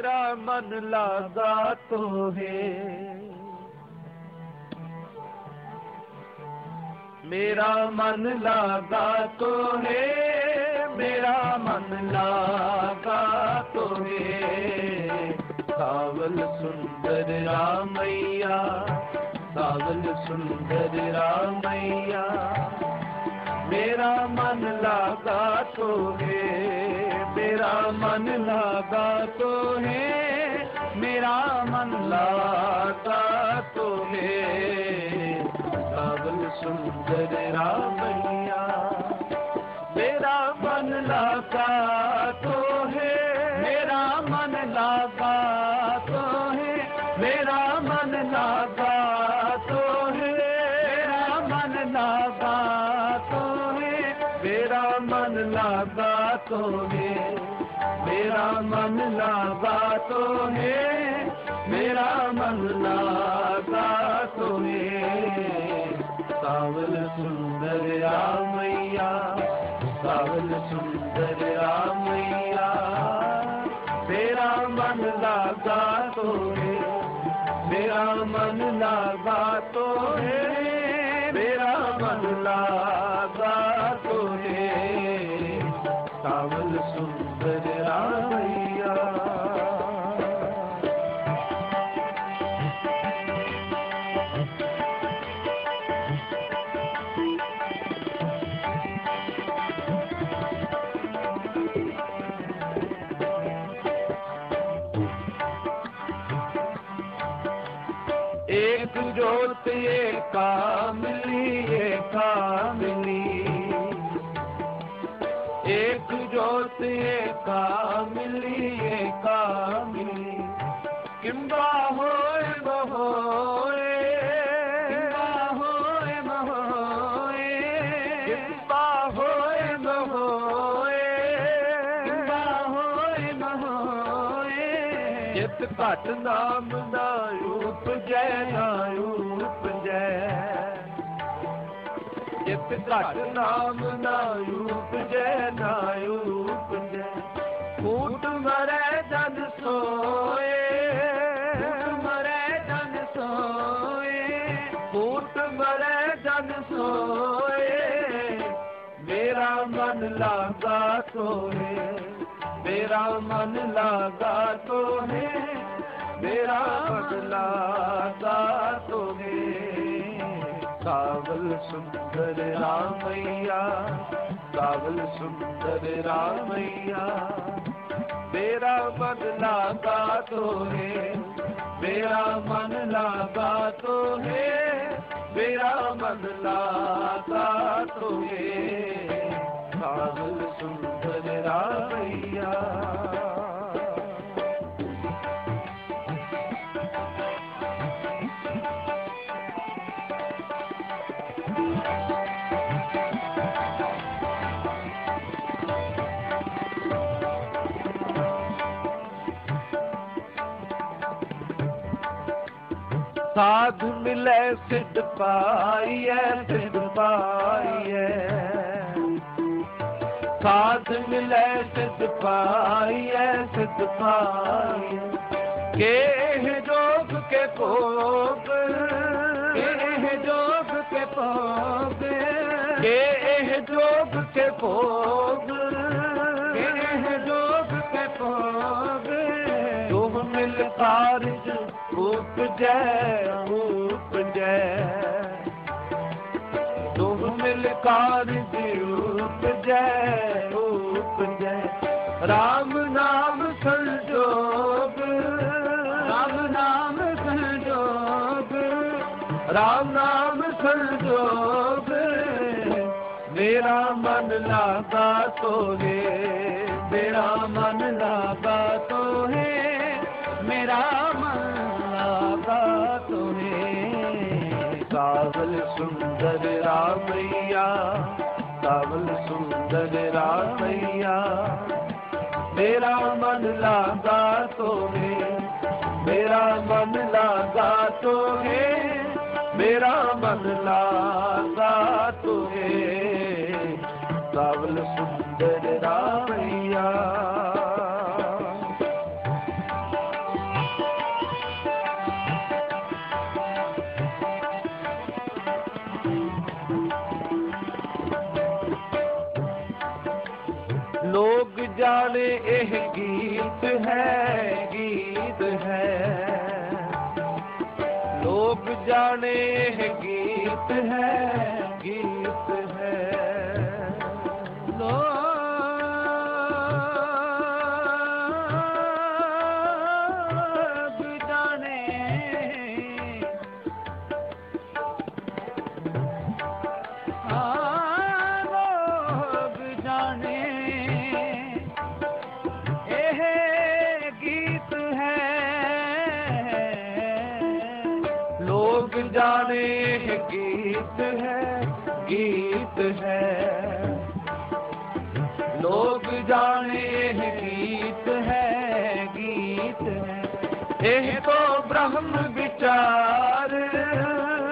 मेरा मन लागा तो है मेरा मन लागा तो है मेरा मन लागा तो है सावल सुंदर रामैया सावल सुंदर रामैया मेरा मन लागा तो है मेरा मन लागा तो है मेरा मन लागा तो है सावल सुंदर रामैया मेरा मन लागा लागा तो है मेरा मन लागा तो है मेरा मन लागा तो है सावल सुंदर रामैया सावल सुंदर रामैया मेरा मन लागा तो है मेरा मन लागा तो है जोत ये कामली। एक जोत ये कामली ਜਿਤ ਘਟ ਨਾਮ ਦਾ ਰੂਪ ਜੈ ਨਾ ਰੂਪ ਜੈ। ਜਿਤ ਘਟ ਨਾਮ ਦਾ ਰੂਪ ਜੈ ਨਾ ਰੂਪ ਜੈ। ਕੂਟ ਮਰੈ ਜਨ ਸੋਏ। ਮਰੈ ਜਨ ਸੋਏ। ਕੂਟ ਮਰੈ ਜਨ ਸੋਏ। ਮੇਰਾ ਮਨ ਲਾਗਾ ਸੋਏ। ਮੇਰਾ ਮਨ ਲਾਗਾ कावल सुंदर रामैया कावल सुंदर रामैया मेरा मन लागा तो है मेरा मन लागा तो है मेरा मन लागा तो है कावल सुंदर रामैया ਸਾਧ ਮਿਲੇ ਸਿੱਧ ਪਾਈਐ ਸਿੱਧ ਪਾਈਐ। ਸਾਧ ਮਿਲੇ ਸਿੱਧ ਪਾਈਐ ਸਿੱਧ ਪਾਈਐ। ਕੇ ਜੋਗ ਕੇ ਭੋਗ ਕੇ ਜੋਗ ਕੇ ਭੋਗ ਕੇ ਜੋਗ ਕੇ ਭੋਗ ਕੇ ਜੋਗ ਕੇ ਭੋਗ। ਤੁਮ ਮਿਲ ਕਾਰਜ ਉਪਜੈ ਉਪਜੈ ਤੁਮ ਮਿਲ ਕਾਰਜ ਉਪਜੈ ਉਪਜੈ ਰਾਮ ਨਾਮ ਸੰਜੋਗ ਰਾਮ ਨਾਮ ਸੰਜੋਗ। ਰਾਮ ਨਾਮ ਸੰਜੋਗ ਮੇਰਾ ਮਨ ਲਾਗਾ ਤੋਰੇ ਮੇਰਾ ਮਨ ਲਾਗਾ ਤੋਰੇ سندر رامييا ساول سندر رامييا. ميرا من لاڳا توگي ميرا من لاڳا توگي ميرا من لادا توگي ساول ਜਾਣੇ ਇਹ ਗੀਤ ਹੈ ਗੀਤ ਹੈ। ਲੋਕ ਜਾਣੇ ਇਹ ਗੀਤ ਹੈ ਗੀਤ ਹੈ। ਲੋਕ ਹੈ। ਲੋਕ ਜਾਣੇ ਇਹ ਗੀਤ ਹੈ ਗੀਤ ਹੈ। ਇਹ ਤੋਂ ਬ੍ਰਹਮ ਵਿਚਾਰ,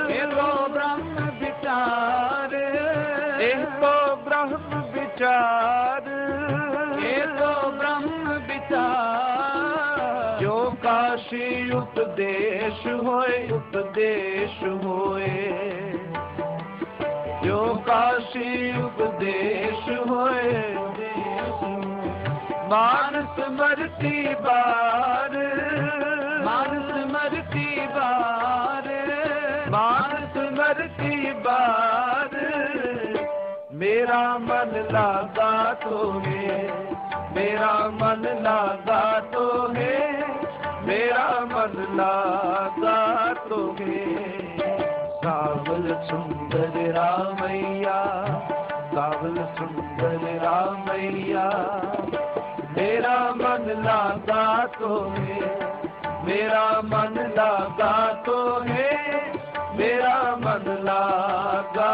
ਇਹ ਤੋਂ ਬ੍ਰਹਮ ਵਿਚਾਰ, ਇਹ ਤੋਂ ਬ੍ਰਹਮ ਵਿਚਾਰ, ਇਹ ਤੋਂ ਬ੍ਰਹਮ ਵਿਚਾਰ। ਜੋ ਕਾਸ਼ੀ ਉਪਦੇਸ਼ ਹੋਏ ਉਪਦੇਸ਼ ਹੋਏ। ਜੋ ਕਾਸ਼ੀ ਉਪਦੇਸ਼ ਹੋਏ। ਮਾਨਸ ਮਰਤੀ ਬਾਰ। ਮਾਨਸ ਮਰਤੀ ਬਾਰ। ਮਾਨਸ ਮਰਤੀ ਬਾਰ। ਮੇਰਾ ਮਨ ਲਾਗਾ ਤੋਏ ਮੇਰਾ ਮਨ ਲਾਗਾ ਤੋਏ ਮੇਰਾ ਮਨ ਲਾਗਾ ਤੋਏ ਕਾਵਲ ਸੁੰਦਰ ਰਾਮਈਆ ਕਾਵਲ ਸੁੰਦਰ ਰਾਮਈਆ ਮੇਰਾ ਮਨ ਲਾਗਾ ਤੋਏ ਮੇਰਾ ਮਨ ਲਾਗਾ ਤੋਏ ਮੇਰਾ ਮਨ ਲਾਗਾ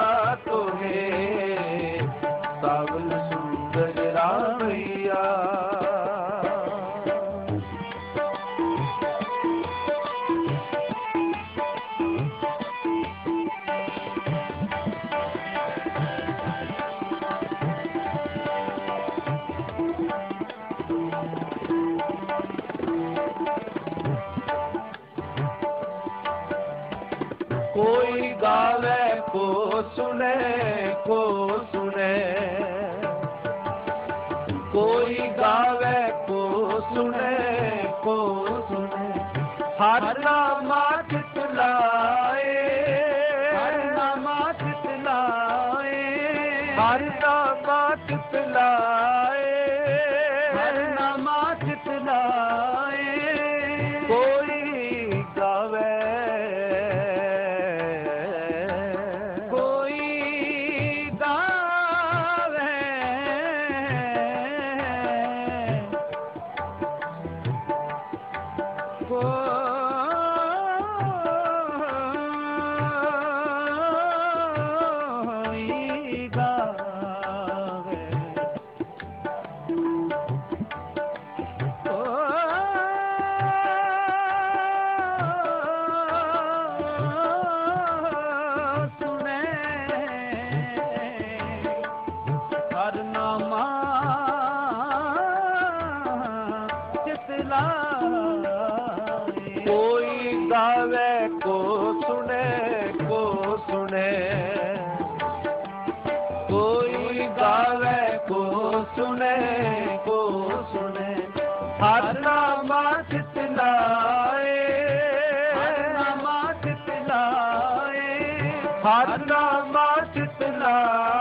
गावे को सुने को सुने कोई गावे को सुने को सुने हर नामा चितलाए ਚਿਤਲਾਏ ਕੋਈ ਗਾਵੇ, ਕੋ ਸੁਣੇ ਕੋ ਸੁਣੇ। ਕੋਈ ਗਾਵੇ, ਕੋ ਸੁਣੇ ਕੋ ਸੁਣੇ। ਹਰ ਨਾਮਾ ਚਿਤਲਾਏ ਹਰ ਨਾਮਾ ਚਿਤਲਾਏ ਹਰ ਨਾਮਾ ਚਿਤਲਾਏ ਹਰ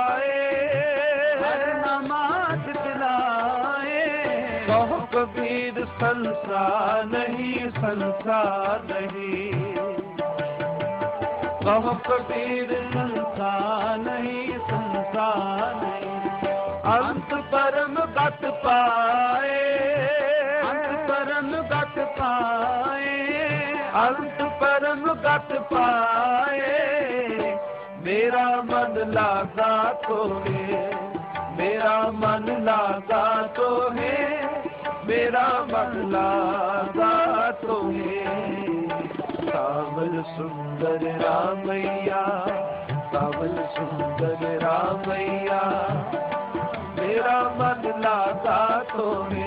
ਕਬੀਰ ਸੰਸਾਰ ਨਹੀਂ ਸੰਸਾਰ ਨਹੀਂ। ਕਹੋ ਕਬੀਰ ਸੰਸਾਰ ਨਹੀਂ ਸੰਸਾਰ ਨਹੀਂ। ਅੰਤ ਪਰਮ ਗਤ ਪਾਏ। ਅੰਤ ਪਰਮ ਗਤ ਪਾਏ। ਅੰਤ ਪਰਮ ਗਤ ਪਾਏ। ਮੇਰਾ ਮਨ ਲਾਗਾ ਤੋਏ ਮੇਰਾ ਮਨ ਲਾਗਾ लागा तुम्हें सावल सुंदर रामैया सावल सुंदर रामैया। मेरा मन लागा तुम्हें